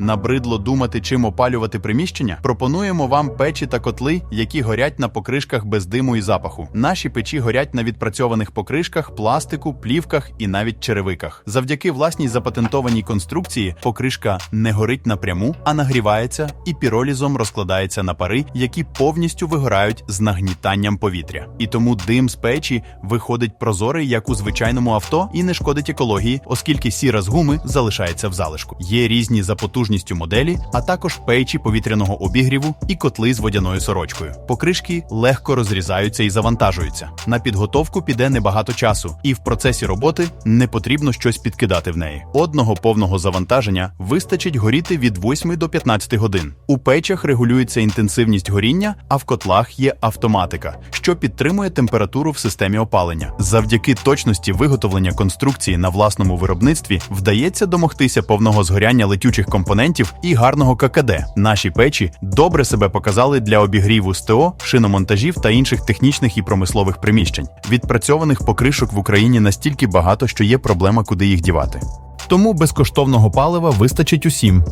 Набридло думати, чим опалювати приміщення? Пропонуємо вам печі та котли, які горять на покришках без диму і запаху. Наші печі горять на відпрацьованих покришках, пластику, плівках і навіть черевиках. Завдяки власній запатентованій конструкції покришка не горить напряму, а нагрівається і піролізом розкладається на пари, які повністю вигорають з нагнітанням повітря. І тому дим з печі виходить прозорий, як у звичайному авто, і не шкодить екології, оскільки сіра з гуми залишається в залишку. Є різні за потужністю моделі, а також печі повітряного обігріву і котли з водяною сорочкою. Покришки легко розрізаються і завантажуються. На підготовку піде небагато часу, і в процесі роботи не потрібно щось підкидати в неї. Одного повного завантаження вистачить горіти від 8 до 15 годин. У печах регулюється інтенсивність горіння, а в котлах є автоматика, що підтримує температуру в системі опалення. Завдяки точності виготовлення конструкції на власному виробництві вдається домогтися повного згоряння летючих компонентів і гарного ККД. Наші печі добре себе показали для обігріву СТО, шиномонтажів та інших технічних і промислових приміщень. Відпрацьованих покришок в Україні настільки багато, що є проблема, куди їх дівати. Тому безкоштовного палива вистачить усім.